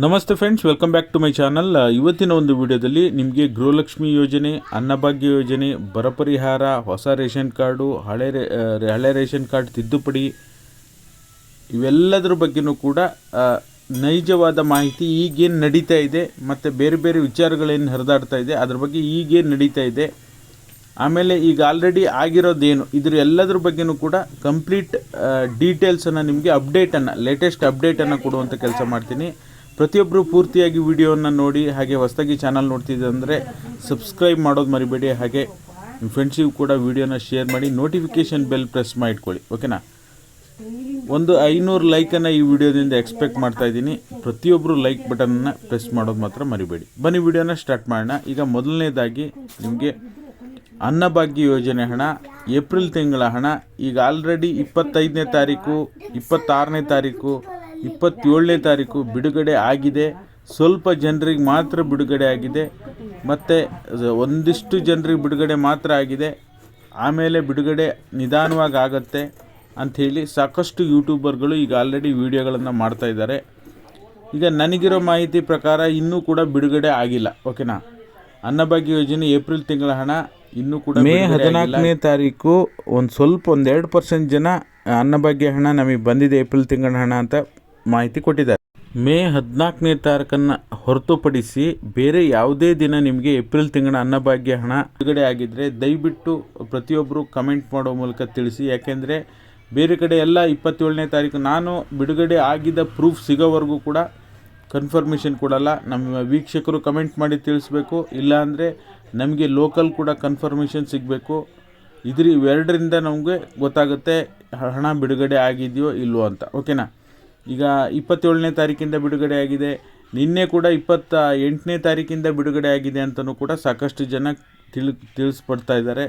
ನಮಸ್ತೆ friends welcome back to my channel ಇವತ್ತಿನ ಒಂದು ವಿಡಿಯೋದಲ್ಲಿ ನಿಮಗೆ ಗೃಹಲಕ್ಷ್ಮಿ ಯೋಜನೆ, ಅನ್ನಭಾಗ್ಯ ಯೋಜನೆ ಬರ ಪರಿಹಾರ ಹೊಸ ರೇಷನ್ ಕಾರ್ಡು, ಹಳೆ ರೇ- ಹಳೆ ರೇಷನ್ ಕಾರ್ಡ್ ತಿದ್ದುಪಡಿ ಇವೆಲ್ಲದರ ಬಗ್ಗೆನೂ ಕೂಡ ನೈಜವಾದ ಮಾಹಿತಿ ಈಗೇನು ನಡೀತಾ ಇದೆ ಮತ್ತು ಬೇರೆ ಬೇರೆ ವಿಚಾರಗಳೇನು ಹರಿದಾಡ್ತಾ ಇದೆ, ಅದ್ರ ಬಗ್ಗೆ ಈಗೇನು ನಡೀತಾ ಇದೆ. ಆಮೇಲೆ ಈಗ ಆಲ್ರೆಡಿ ಆಗಿರೋದೇನು, ಇದ್ರ ಎಲ್ಲದ್ರ ಬಗ್ಗೆನೂ ಕೂಡ ಕಂಪ್ಲೀಟ್ ಡೀಟೇಲ್ಸನ್ನು ನಿಮಗೆ ಅಪ್ಡೇಟನ್ನು ಲೇಟೆಸ್ಟ್ ಅಪ್ಡೇಟನ್ನು ಕೊಡುವಂಥ ಕೆಲಸ ಮಾಡ್ತೀನಿ. ಪ್ರತಿಯೊಬ್ಬರು ಪೂರ್ತಿಯಾಗಿ ವಿಡಿಯೋವನ್ನು ನೋಡಿ ಹಾಗೆ ಹೊಸದಾಗಿ ಚಾನಲ್ ನೋಡ್ತಿದ್ದೆ ಅಂದರೆ ಸಬ್ಸ್ಕ್ರೈಬ್ ಮಾಡೋದು ಮರಿಬೇಡಿ. ಹಾಗೆ ನಿಮ್ಮ ಫ್ರೆಂಡ್ಸಿಗೂ ಕೂಡ ವಿಡಿಯೋನ ಶೇರ್ ಮಾಡಿ ನೋಟಿಫಿಕೇಷನ್ ಬೆಲ್ ಪ್ರೆಸ್ ಮಾಡಿಕೊಳ್ಳಿ. ಓಕೆನಾ? ಒಂದು ಐನೂರು ಲೈಕನ್ನು ಈ ವಿಡಿಯೋದಿಂದ ಎಕ್ಸ್ಪೆಕ್ಟ್ ಮಾಡ್ತಾ ಇದ್ದೀನಿ. ಪ್ರತಿಯೊಬ್ಬರು ಲೈಕ್ ಬಟನ್ನ ಪ್ರೆಸ್ ಮಾಡೋದು ಮಾತ್ರ ಮರಿಬೇಡಿ. ಬನ್ನಿ, ವಿಡಿಯೋನ ಸ್ಟಾರ್ಟ್ ಮಾಡೋಣ. ಈಗ ಮೊದಲನೇದಾಗಿ ನಿಮಗೆ ಅನ್ನಭಾಗ್ಯ ಯೋಜನೆ ಹಣ, ಏಪ್ರಿಲ್ ತಿಂಗಳ ಹಣ, ಈಗ ಆಲ್ರೆಡಿ ಇಪ್ಪತ್ತೈದನೇ ತಾರೀಕು, ಇಪ್ಪತ್ತಾರನೇ ತಾರೀಕು ಇಪ್ಪತ್ತೇಳನೇ ತಾರೀಕು ಬಿಡುಗಡೆ ಆಗಿದೆ. ಸ್ವಲ್ಪ ಜನರಿಗೆ ಮಾತ್ರ ಬಿಡುಗಡೆ ಆಗಿದೆ. ಮತ್ತು ಒಂದಿಷ್ಟು ಜನರಿಗೆ ಬಿಡುಗಡೆ ಮಾತ್ರ ಆಗಿದೆ. ಆಮೇಲೆ ಬಿಡುಗಡೆ ನಿಧಾನವಾಗಿ ಆಗತ್ತೆ ಅಂಥೇಳಿ ಸಾಕಷ್ಟು ಯೂಟ್ಯೂಬರ್ಗಳು ಈಗ ಆಲ್ರೆಡಿ ವಿಡಿಯೋಗಳನ್ನು ಮಾಡ್ತಾಯಿದ್ದಾರೆ ಈಗ ನನಗಿರೋ ಮಾಹಿತಿ ಪ್ರಕಾರ ಇನ್ನೂ ಕೂಡ ಬಿಡುಗಡೆ ಆಗಿಲ್ಲ. ಓಕೆನಾ? ಅನ್ನಭಾಗ್ಯ ಯೋಜನೆ ಏಪ್ರಿಲ್ ತಿಂಗಳ ಹಣ ಇನ್ನೂ ಕೂಡ ಮೇ ಹದಿನಾಲ್ಕನೇ ತಾರೀಕು ಒಂದು ಸ್ವಲ್ಪ ಒಂದು ಎರಡು ಪರ್ಸೆಂಟ್ ಜನ ಅನ್ನಭಾಗ್ಯ ಹಣ ನಮಗೆ ಬಂದಿದೆ ಏಪ್ರಿಲ್ ತಿಂಗಳ ಹಣ ಅಂತ ಮಾಹಿತಿ ಕೊಟ್ಟಿದ್ದಾರೆ. ಮೇ ಹದಿನಾಲ್ಕನೇ ತಾರೀಕನ್ನು ಹೊರತುಪಡಿಸಿ ಬೇರೆ ಯಾವುದೇ ದಿನ ನಿಮಗೆ ಏಪ್ರಿಲ್ ತಿಂಗಳ ಅನ್ನಭಾಗ್ಯ ಹಣ ಬಿಡುಗಡೆ ಆಗಿದ್ದರೆ ದಯವಿಟ್ಟು ಪ್ರತಿಯೊಬ್ಬರು ಕಮೆಂಟ್ ಮಾಡೋ ಮೂಲಕ ತಿಳಿಸಿ. ಯಾಕೆಂದರೆ ಬೇರೆ ಕಡೆ ಎಲ್ಲ ಇಪ್ಪತ್ತೇಳನೇ ತಾರೀಕು ನಾನು ಬಿಡುಗಡೆ ಆಗಿದ್ದ ಪ್ರೂಫ್ ಸಿಗೋವರೆಗೂ ಕೂಡ ಕನ್ಫರ್ಮೇಷನ್ ಕೊಡಲ್ಲ. ನಮ್ಮ ವೀಕ್ಷಕರು ಕಮೆಂಟ್ ಮಾಡಿ ತಿಳಿಸ್ಬೇಕು. ಇಲ್ಲಾಂದರೆ ನಮಗೆ ಲೋಕಲ್ ಕೂಡ ಕನ್ಫರ್ಮೇಷನ್ ಸಿಗಬೇಕು. ಇದ್ರ ಇವೆರಡರಿಂದ ನಮಗೆ ಗೊತ್ತಾಗುತ್ತೆ, ಹಣ ಬಿಡುಗಡೆ ಆಗಿದೆಯೋ ಇಲ್ವೋ ಅಂತ. ಓಕೆನಾ? ಈಗ ಇಪ್ಪತ್ತೇಳನೇ ತಾರೀಕಿಂದ ಬಿಡುಗಡೆ ಆಗಿದೆ. ನಿನ್ನೆ ಕೂಡ ಇಪ್ಪತ್ತ ಎಂಟನೇ ತಾರೀಕಿಂದ ಬಿಡುಗಡೆ ಆಗಿದೆ ಅಂತಲೂ ಕೂಡ ಸಾಕಷ್ಟು ಜನ ತಿಳಿ ತಿಳಿಸ್ಪಡ್ತಾ ಇದ್ದಾರೆ.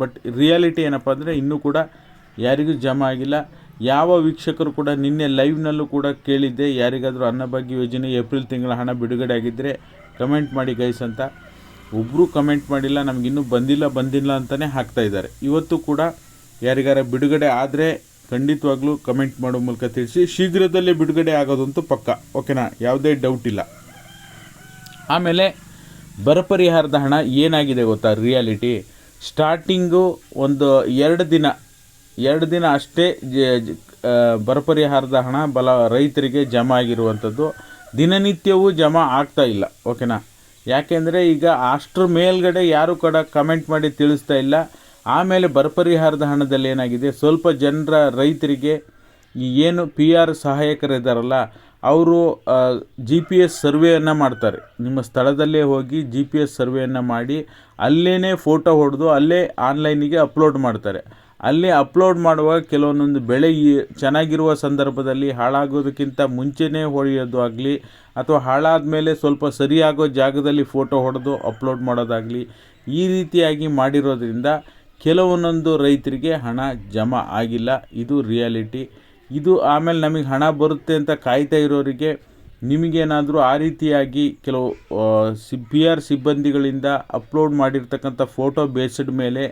ಬಟ್ ರಿಯಾಲಿಟಿ ಏನಪ್ಪ ಅಂದರೆ ಇನ್ನೂ ಕೂಡ ಯಾರಿಗೂ ಜಮ ಆಗಿಲ್ಲ. ಯಾವ ವೀಕ್ಷಕರು ಕೂಡ ನಿನ್ನೆ ಲೈವ್ನಲ್ಲೂ ಕೂಡ ಕೇಳಿದ್ದೆ, ಯಾರಿಗಾದರೂ ಅನ್ನಭಾಗ್ಯ ಯೋಜನೆ ಏಪ್ರಿಲ್ ತಿಂಗಳ ಹಣ ಬಿಡುಗಡೆ ಆಗಿದ್ದರೆ ಕಮೆಂಟ್ ಮಾಡಿ ಗೈಸ್ ಅಂತ. ಒಬ್ಬರು ಕಮೆಂಟ್ ಮಾಡಿಲ್ಲ ನಮಗಿನ್ನೂ ಬಂದಿಲ್ಲ ಬಂದಿಲ್ಲ ಅಂತಲೇ ಹಾಕ್ತಾ ಇದ್ದಾರೆ. ಇವತ್ತು ಕೂಡ ಯಾರಿಗಾರ ಬಿಡುಗಡೆ ಆದರೆ ಖಂಡಿತವಾಗ್ಲೂ ಕಮೆಂಟ್ ಮಾಡೋ ಮೂಲಕ ತಿಳಿಸಿ. ಶೀಘ್ರದಲ್ಲೇ ಬಿಡುಗಡೆ ಆಗೋದಂತೂ ಪಕ್ಕ. ಓಕೆನಾ? ಯಾವುದೇ ಡೌಟ್ ಇಲ್ಲ. ಆಮೇಲೆ ಬರ ಪರಿಹಾರದ ಹಣ ಏನಾಗಿದೆ ಗೊತ್ತಾ? ರಿಯಾಲಿಟಿ ಸ್ಟಾರ್ಟಿಂಗು ಒಂದು ಎರಡು ದಿನ ಎರಡು ದಿನ ಅಷ್ಟೇ ಬರ ಪರಿಹಾರದ ಹಣ ಬಲ ರೈತರಿಗೆ ಜಮಾ ಆಗಿರುವಂಥದ್ದು ದಿನನಿತ್ಯವೂ ಜಮಾ ಆಗ್ತಾ ಇಲ್ಲ. ಓಕೆನಾ? ಯಾಕೆಂದರೆ ಈಗ ಅಷ್ಟ್ರ ಮೇಲ್ಗಡೆ ಯಾರು ಕೂಡ ಕಮೆಂಟ್ ಮಾಡಿ ತಿಳಿಸ್ತಾ ಇಲ್ಲ. ಆಮೇಲೆ ಬರ ಪರಿಹಾರದ ಹಣದಲ್ಲಿ ಏನಾಗಿದೆ? ಸ್ವಲ್ಪ ಜನರ ರೈತರಿಗೆ ಏನು ಪಿ ಆರ್ ಸಹಾಯಕರಿದ್ದಾರಲ್ಲ, ಅವರು ಜಿ ಪಿ ಎಸ್ ಸರ್ವೆಯನ್ನು ಮಾಡ್ತಾರೆ. ನಿಮ್ಮ ಸ್ಥಳದಲ್ಲೇ ಹೋಗಿ ಜಿ ಪಿ ಎಸ್ ಸರ್ವೆಯನ್ನು ಮಾಡಿ ಅಲ್ಲೇ ಫೋಟೋ ಹೊಡೆದು ಅಲ್ಲೇ ಆನ್ಲೈನಿಗೆ ಅಪ್ಲೋಡ್ ಮಾಡ್ತಾರೆ. ಅಲ್ಲಿ ಅಪ್ಲೋಡ್ ಮಾಡುವಾಗ ಕೆಲವೊಂದೊಂದು ಬೆಳೆ ಚೆನ್ನಾಗಿರುವ ಸಂದರ್ಭದಲ್ಲಿ ಹಾಳಾಗೋದಕ್ಕಿಂತ ಮುಂಚೆನೇ ಹೊಡೆಯೋದು ಆಗಲಿ, ಅಥವಾ ಹಾಳಾದ ಮೇಲೆ ಸ್ವಲ್ಪ ಸರಿಯಾಗೋ ಜಾಗದಲ್ಲಿ ಫೋಟೋ ಹೊಡೆದು ಅಪ್ಲೋಡ್ ಮಾಡೋದಾಗಲಿ, ಈ ರೀತಿಯಾಗಿ ಮಾಡಿರೋದ್ರಿಂದ ಕೆಲವೊಂದೊಂದು ರೈತರಿಗೆ ಹಣ ಜಮಾ ಆಗಿಲ್ಲ. ಇದು ರಿಯಾಲಿಟಿ. ಇದು ಆಮೇಲೆ ನಮಗೆ ಹಣ ಬರುತ್ತೆ ಅಂತ ಕಾಯ್ತಾ ಇರೋರಿಗೆ ನಿಮಗೇನಾದರೂ ಆ ರೀತಿಯಾಗಿ ಕೆಲವು ಸಿ, ಪಿ ಆರ್ ಸಿಬ್ಬಂದಿಗಳಿಂದ ಅಪ್ಲೋಡ್ ಮಾಡಿರ್ತಕ್ಕಂಥ ಫೋಟೋ ಬೇಸ್ಡ್ ಮೇಲೆ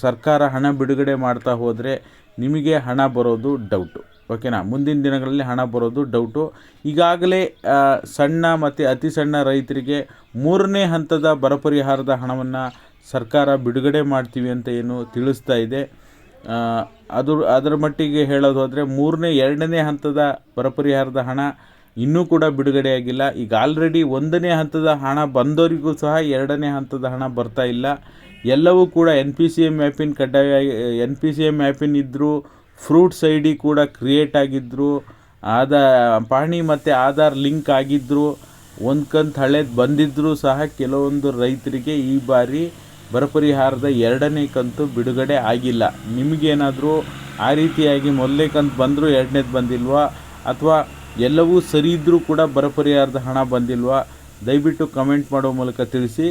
ಸರ್ಕಾರ ಹಣ ಬಿಡುಗಡೆ ಮಾಡ್ತಾ ಹೋದರೆ ನಿಮಗೆ ಹಣ ಬರೋದು ಡೌಟು. ಓಕೆನಾ ಮುಂದಿನ ದಿನಗಳಲ್ಲಿ ಹಣ ಬರೋದು ಡೌಟು ಈಗಾಗಲೇ ಸಣ್ಣ ಮತ್ತು ಅತಿ ಸಣ್ಣ ರೈತರಿಗೆ ಮೂರನೇ ಹಂತದ ಬರ ಪರಿಹಾರದ ಹಣವನ್ನು ಸರ್ಕಾರ ಬಿಡುಗಡೆ ಮಾಡ್ತೀವಿ ಅಂತ ಏನು ತಿಳಿಸ್ತಾ ಇದೆ. ಅದು, ಅದರ ಮಟ್ಟಿಗೆ ಹೇಳೋದು ಮೂರನೇ, ಎರಡನೇ ಹಂತದ ಬರ ಪರಿಹಾರದ ಹಣ ಇನ್ನೂ ಕೂಡ ಬಿಡುಗಡೆಯಾಗಿಲ್ಲ ಈಗ ಆಲ್ರೆಡಿ ಒಂದನೇ ಹಂತದ ಹಣ ಬಂದವರಿಗೂ ಸಹ ಎರಡನೇ ಹಂತದ ಹಣ ಬರ್ತಾ ಇಲ್ಲ. ಎಲ್ಲವೂ ಕೂಡ ಎನ್ ಪಿ ಸಿ ಎಂ ಆ್ಯಪಿನ ಕಡ್ಡಾಯ ಎನ್ ಪಿ ಸಿ ಎಂ ಆ್ಯಪಿನ ಇದ್ದರೂ ಫ್ರೂಟ್ಸ್ ಐ ಡಿ ಕೂಡ ಕ್ರಿಯೇಟ್ ಆಗಿದ್ದರು ಆದ ಪಹಣಿ ಮತ್ತು ಆಧಾರ್ ಲಿಂಕ್ ಆಗಿದ್ದರು ಒಂದು ಕಂತು ಹಳೇದು ಬಂದಿದ್ದರೂ ಸಹ ಕೆಲವೊಂದು ರೈತರಿಗೆ ಈ ಬಾರಿ ಬರ ಪರಿಹಾರದ ಎರಡನೇ ಕಂತು ಬಿಡುಗಡೆ ಆಗಿಲ್ಲ. ನಿಮಗೇನಾದರೂ ಆ ರೀತಿಯಾಗಿ ಮೊದಲನೇ ಕಂತು ಬಂದರೂ ಎರಡನೇದು ಬಂದಿಲ್ವಾ? ಅಥವಾ ಎಲ್ಲವೂ ಸರಿ ಇದ್ದರೂ ಕೂಡ ಬರ ಪರಿಹಾರದ ಹಣ ಬಂದಿಲ್ವಾ? ದಯವಿಟ್ಟು ಕಮೆಂಟ್ ಮಾಡೋ ಮೂಲಕ ತಿಳಿಸಿ.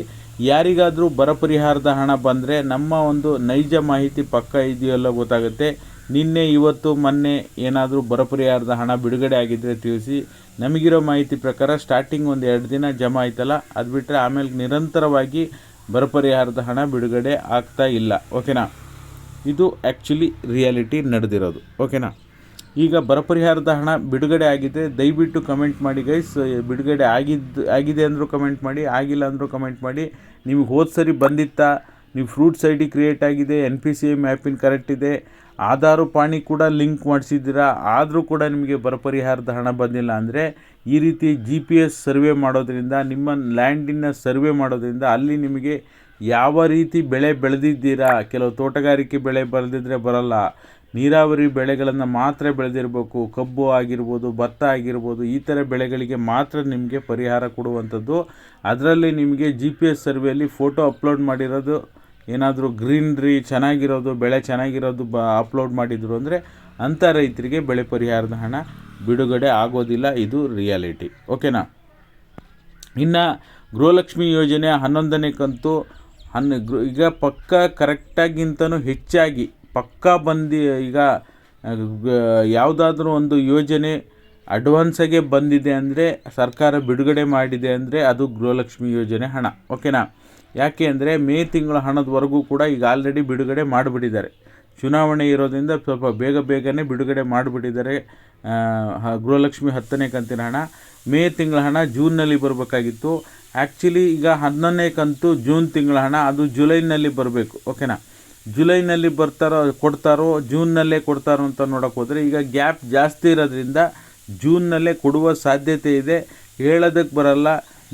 ಯಾರಿಗಾದರೂ ಬರ ಪರಿಹಾರದ ಹಣ ಬಂದರೆ ನಮ್ಮ ಒಂದು ನೈಜ ಮಾಹಿತಿ ಪಕ್ಕ ಇದೆಯಲ್ಲ ಗೊತ್ತಾಗುತ್ತೆ. ನಿನ್ನೆ, ಇವತ್ತು, ಮೊನ್ನೆ ಏನಾದರೂ ಬರ ಪರಿಹಾರದ ಹಣ ಬಿಡುಗಡೆ ಆಗಿದ್ದರೆ ತಿಳಿಸಿ. ನಮಗಿರೋ ಮಾಹಿತಿ ಪ್ರಕಾರ ಸ್ಟಾರ್ಟಿಂಗ್ ಒಂದು ಎರಡು ದಿನ ಜಮಾ ಆಯ್ತಲ್ಲ, ಅದು ಬಿಟ್ಟರೆ ಆಮೇಲೆ ನಿರಂತರವಾಗಿ ಬರ ಪರಿಹಾರದ ಹಣ ಬಿಡುಗಡೆ ಆಗ್ತಾ ಇಲ್ಲ. ಓಕೆನಾ? ಇದು ಆ್ಯಕ್ಚುಲಿ ರಿಯಾಲಿಟಿ ನಡೆದಿರೋದು. ಓಕೆನಾ? ಈಗ ಬರ ಪರಿಹಾರದ ಹಣ ಬಿಡುಗಡೆ ಆಗಿದೆ ದಯವಿಟ್ಟು ಕಮೆಂಟ್ ಮಾಡಿ ಗೈಸ್ ಬಿಡುಗಡೆ ಆಗಿದ್ದು ಆಗಿದೆ ಅಂದರೂ ಕಮೆಂಟ್ ಮಾಡಿ, ಆಗಿಲ್ಲ ಅಂದರೂ ಕಮೆಂಟ್ ಮಾಡಿ. ನಿಮಗೆ ಹೋದ ಸರಿ ಬಂದಿತ್ತಾ? ನೀವು ಫ್ರೂಟ್ಸ್ ಐ ಡಿ ಕ್ರಿಯೇಟ್ ಆಗಿದೆ ಎನ್ ಪಿ ಸಿ ಐ ಮ್ಯಾಪಿನ್ ಕರೆಕ್ಟ್ ಇದೆ. ಆಧಾರು ಪಾಣಿ ಕೂಡ ಲಿಂಕ್ ಮಾಡಿಸಿದ್ದೀರಾ? ಆದರೂ ಕೂಡ ನಿಮಗೆ ಬರಪರಿಹಾರದ ಹಣ ಬಂದಿಲ್ಲ ಅಂದರೆ ಈ ರೀತಿ ಜಿ ಪಿ ಎಸ್ ಸರ್ವೆ ಮಾಡೋದ್ರಿಂದ, ನಿಮ್ಮ ಲ್ಯಾಂಡಿನ ಸರ್ವೆ ಮಾಡೋದ್ರಿಂದ ಅಲ್ಲಿ ನಿಮಗೆ ಯಾವ ರೀತಿ ಬೆಳೆ ಬೆಳೆದಿದ್ದೀರಾ? ಕೆಲವು ತೋಟಗಾರಿಕೆ ಬೆಳೆ ಬೆಳೆದಿದ್ರೆ ಬರಲ್ಲ. ನೀರಾವರಿ ಬೆಳೆಗಳನ್ನು ಮಾತ್ರ ಬೆಳೆದಿರಬೇಕು. ಕಬ್ಬು ಆಗಿರ್ಬೋದು, ಭತ್ತ ಆಗಿರ್ಬೋದು, ಈ ಥರ ಬೆಳೆಗಳಿಗೆ ಮಾತ್ರ ನಿಮಗೆ ಪರಿಹಾರ ಕೊಡುವಂಥದ್ದು. ಅದರಲ್ಲಿ ನಿಮಗೆ ಜಿ ಪಿ ಎಸ್ ಸರ್ವೆಯಲ್ಲಿ ಫೋಟೋ ಅಪ್ಲೋಡ್ ಮಾಡಿರೋದು ಏನಾದರೂ ಗ್ರೀನ್ರಿ ಚೆನ್ನಾಗಿರೋದು, ಬೆಳೆ ಚೆನ್ನಾಗಿರೋದು ಬ ಅಪ್ಲೋಡ್ ಮಾಡಿದರು ಅಂದರೆ ಅಂಥ ರೈತರಿಗೆ ಬೆಳೆ ಪರಿಹಾರದ ಹಣ ಬಿಡುಗಡೆ ಆಗೋದಿಲ್ಲ, ಇದು ರಿಯಾಲಿಟಿ ಓಕೆನಾ ಇನ್ನು ಗೃಹಲಕ್ಷ್ಮಿ ಯೋಜನೆ ಹನ್ನೊಂದನೇ ಕಂತು ಹನ್ನ ಈಗ ಪಕ್ಕ ಕರೆಕ್ಟಾಗಿಂತನೂ ಹೆಚ್ಚಾಗಿ, ಪಕ್ಕಾ ಬಂದು, ಈಗ ಯಾವುದಾದ್ರೂ ಒಂದು ಯೋಜನೆ ಅಡ್ವಾನ್ಸಾಗೆ ಬಂದಿದೆ ಅಂದರೆ, ಸರ್ಕಾರ ಬಿಡುಗಡೆ ಮಾಡಿದೆ ಅಂದರೆ ಅದು ಗೃಹಲಕ್ಷ್ಮಿ ಯೋಜನೆ ಹಣ. ಓಕೆನಾ ಯಾಕೆ ಅಂದರೆ ಮೇ ತಿಂಗಳ ಹಣದವರೆಗೂ ಕೂಡ ಈಗ ಆಲ್ರೆಡಿ ಬಿಡುಗಡೆ ಮಾಡಿಬಿಟ್ಟಿದ್ದಾರೆ. ಚುನಾವಣೆ ಇರೋದ್ರಿಂದ ಸ್ವಲ್ಪ ಬೇಗ ಬೇಗನೆ ಬಿಡುಗಡೆ ಮಾಡಿಬಿಟ್ಟಿದ್ದಾರೆ ಗೃಹಲಕ್ಷ್ಮಿ ಹತ್ತನೇ ಕಂತಿನ ಹಣ. ಮೇ ತಿಂಗಳ ಹಣ ಜೂನ್ನಲ್ಲಿ ಬರಬೇಕಾಗಿತ್ತು. ಆ್ಯಕ್ಚುಲಿ ಈಗ ಹನ್ನೊಂದನೇ ಕಂತು ಜೂನ್ ತಿಂಗಳ ಹಣ, ಅದು ಜುಲೈನಲ್ಲಿ ಬರಬೇಕು ಓಕೆನಾ ಜುಲೈನಲ್ಲಿ ಬರ್ತಾರೋ, ಕೊಡ್ತಾರೋ, ಜೂನ್ನಲ್ಲೇ ಕೊಡ್ತಾರೋ ಅಂತ ನೋಡೋಕೆ ಹೋದರೆ ಈಗ ಗ್ಯಾಪ್ ಜಾಸ್ತಿ ಇರೋದ್ರಿಂದ ಜೂನ್ನಲ್ಲೇ ಕೊಡುವ ಸಾಧ್ಯತೆ ಇದೆ. ಹೇಳೋದಕ್ಕೆ ಬರಲ್ಲ,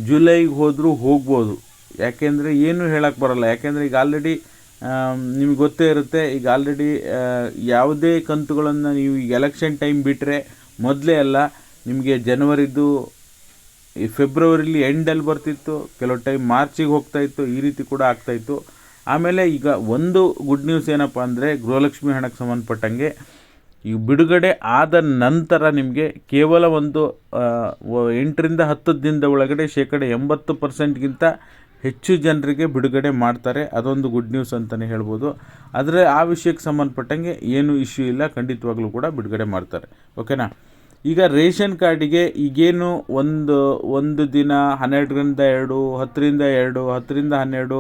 ಜುಲೈಗೆ ಹೋದರೂ ಹೋಗ್ಬೋದು. ಯಾಕೆಂದರೆ ಏನೂ ಹೇಳಕ್ಕೆ ಬರಲ್ಲ. ಯಾಕೆಂದರೆ ಈಗ ಆಲ್ರೆಡಿ ನಿಮ್ಗೆ ಗೊತ್ತೇ ಇರುತ್ತೆ, ಈಗ ಆಲ್ರೆಡಿ ಯಾವುದೇ ಕಂತುಗಳನ್ನು ನೀವು ಈಗ ಎಲೆಕ್ಷನ್ ಟೈಮ್ ಬಿಟ್ಟರೆ ಮೊದಲೇ ಅಲ್ಲ, ನಿಮಗೆ ಜನವರಿದು, ಈ ಫೆಬ್ರವರಿಲಿ ಎಂಡಲ್ಲಿ ಬರ್ತಿತ್ತು, ಕೆಲವು ಟೈಮ್ ಮಾರ್ಚಿಗೆ ಹೋಗ್ತಾಯಿತ್ತು ಈ ರೀತಿ ಕೂಡ ಆಗ್ತಾಯಿತ್ತು ಆಮೇಲೆ ಈಗ ಒಂದು ಗುಡ್ ನ್ಯೂಸ್ ಏನಪ್ಪ ಅಂದರೆ, ಗೃಹಲಕ್ಷ್ಮಿ ಹಣಕ್ಕೆ ಸಂಬಂಧಪಟ್ಟಂಗೆ, ಈ ಬಿಡುಗಡೆ ಆದ ನಂತರ ನಿಮಗೆ ಕೇವಲ ಒಂದು ಎಂಟರಿಂದ ಹತ್ತು ದಿನದ ಒಳಗಡೆ ಶೇಕಡ ಎಂಬತ್ತು ಪರ್ಸೆಂಟ್ಗಿಂತ ಹೆಚ್ಚು ಜನರಿಗೆ ಬಿಡುಗಡೆ ಮಾಡ್ತಾರೆ. ಅದೊಂದು ಗುಡ್ ನ್ಯೂಸ್ ಅಂತಲೇ ಹೇಳ್ಬೋದು. ಆದರೆ ಆ ವಿಷಯಕ್ಕೆ ಸಂಬಂಧಪಟ್ಟಂಗೆ ಏನು ಇಶ್ಯೂ ಇಲ್ಲ. ಖಂಡಿತವಾಗ್ಲೂ ಕೂಡ ಬಿಡುಗಡೆ ಮಾಡ್ತಾರೆ. ಓಕೆನಾ ಈಗ ರೇಷನ್ ಕಾರ್ಡಿಗೆ ಈಗೇನು ಒಂದು ಒಂದು ದಿನ ಹನ್ನೆರಡರಿಂದ ಎರಡು, ಹತ್ತರಿಂದ ಎರಡು, ಹತ್ತರಿಂದ ಹನ್ನೆರಡು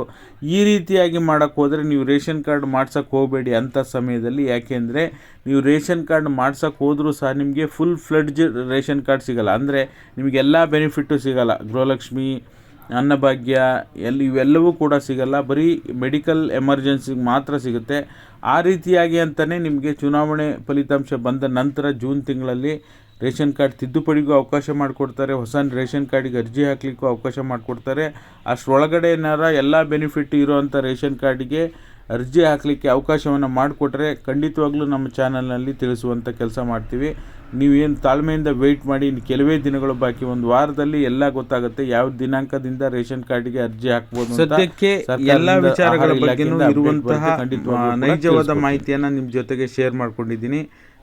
ಈ ರೀತಿಯಾಗಿ ಮಾಡೋಕ್ಕೆ ಹೋದರೆ ನೀವು ರೇಷನ್ ಕಾರ್ಡ್ ಮಾಡ್ಸೋಕ್ಕೆ ಹೋಗಬೇಡಿ ಅಂಥ ಸಮಯದಲ್ಲಿ. ಯಾಕೆಂದರೆ ನೀವು ರೇಷನ್ ಕಾರ್ಡ್ ಮಾಡ್ಸೋಕ್ಕೆ ಹೋದರೂ ಸಹ ನಿಮಗೆ ಫುಲ್ ಫ್ಲಡ್ಜ್ ರೇಷನ್ ಕಾರ್ಡ್ ಸಿಗೋಲ್ಲ. ಅಂದರೆ ನಿಮಗೆಲ್ಲ ಬೆನಿಫಿಟ್ಟು ಸಿಗೋಲ್ಲ. ಗೃಹಲಕ್ಷ್ಮಿ ಅನ್ನಭಾಗ್ಯ ಎಲ್ಲಿ ಇವೆಲ್ಲವೂ ಕೂಡ ಸಿಗಲ್ಲ. ಬರೀ ಮೆಡಿಕಲ್ ಎಮರ್ಜೆನ್ಸಿಗೆ ಮಾತ್ರ ಸಿಗುತ್ತೆ. ಆ ರೀತಿಯಾಗಿ ಅಂತಲೇ ನಿಮಗೆ ಚುನಾವಣೆ ಫಲಿತಾಂಶ ಬಂದ ನಂತರ ಜೂನ್ ತಿಂಗಳಲ್ಲಿ ರೇಷನ್ ಕಾರ್ಡ್ ತಿದ್ದುಪಡಿಗೂ ಅವಕಾಶ ಮಾಡಿಕೊಡ್ತಾರೆ. ಹೊಸ ರೇಷನ್ ಕಾರ್ಡಿಗೆ ಅರ್ಜಿ ಹಾಕಲಿಕ್ಕೂ ಅವಕಾಶ ಮಾಡಿಕೊಡ್ತಾರೆ. ಅಷ್ಟರೊಳಗಡೆ ಏನಾರ ಎಲ್ಲ ಬೆನಿಫಿಟ್ ಇರೋವಂಥ ರೇಷನ್ ಕಾರ್ಡಿಗೆ ಅರ್ಜಿ ಹಾಕಲಿಕ್ಕೆ ಅವಕಾಶವನ್ನು ಮಾಡಿಕೊಟ್ರೆ ಖಂಡಿತವಾಗ್ಲೂ ನಮ್ಮ ಚಾನಲ್ನಲ್ಲಿ ತಿಳಿಸುವಂಥ ಕೆಲಸ ಮಾಡ್ತೀವಿ. ನೀವೇನು ತಾಳ್ಮೆಯಿಂದ ವೆಯ್ಟ್ ಮಾಡಿ ಇನ್ನು ಕೆಲವೇ ದಿನಗಳು ಬಾಕಿ ಒಂದು ವಾರದಲ್ಲಿ ಎಲ್ಲ ಗೊತ್ತಾಗುತ್ತೆ ಯಾವ ದಿನಾಂಕದಿಂದ ರೇಷನ್ ಕಾರ್ಡಿಗೆ ಅರ್ಜಿ ಹಾಕ್ಬೋದು ಸದ್ಯಕ್ಕೆ ಎಲ್ಲ ವಿಚಾರಗಳ ಬಗ್ಗೆ ಇರುವಂತಹ ನೈಜವಾದ ಮಾಹಿತಿಯನ್ನು ನಿಮ್ಮ ಜೊತೆಗೆ ಶೇರ್ ಮಾಡ್ಕೊಂಡಿದ್ದೀನಿ.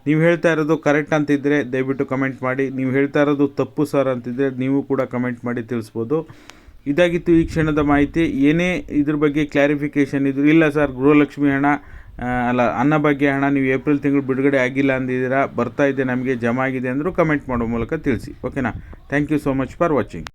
ನೀವು ಹೇಳ್ತಾ ಇರೋದು ಕರೆಕ್ಟ್ ಅಂತಿದ್ದರೆ ದಯವಿಟ್ಟು ಕಮೆಂಟ್ ಮಾಡಿ. ನೀವು ಹೇಳ್ತಾ ಇರೋದು ತಪ್ಪು ಸರ್ ಅಂತಿದ್ದರೆ ನೀವು ಕೂಡ ಕಮೆಂಟ್ ಮಾಡಿ ತಿಳಿಸ್ಬೋದು. ಇದಾಗಿತ್ತು ಈ ಕ್ಷಣದ ಮಾಹಿತಿ. ಏನೇ ಇದ್ರ ಬಗ್ಗೆ ಕ್ಲಾರಿಫಿಕೇಷನ್ ಇದ್ರು ಇಲ್ಲ ಸರ್ ಗೃಹಲಕ್ಷ್ಮಿ ಹಣ ಅಲ್ಲ, ಅನ್ನ ಬಗ್ಗೆ ಹಣ ನೀವು ಏಪ್ರಿಲ್ ತಿಂಗಳು ಬಿಡುಗಡೆ ಆಗಿಲ್ಲ ಅಂದಿದ್ದೀರಾ, ಬರ್ತಾ ಇದೆ, ನಮಗೆ ಜಮಾ ಆಗಿದೆ ಅಂದರೂ ಕಮೆಂಟ್ ಮಾಡೋ ಮೂಲಕ ತಿಳಿಸಿ. ಓಕೆನಾ? Thank you so much for watching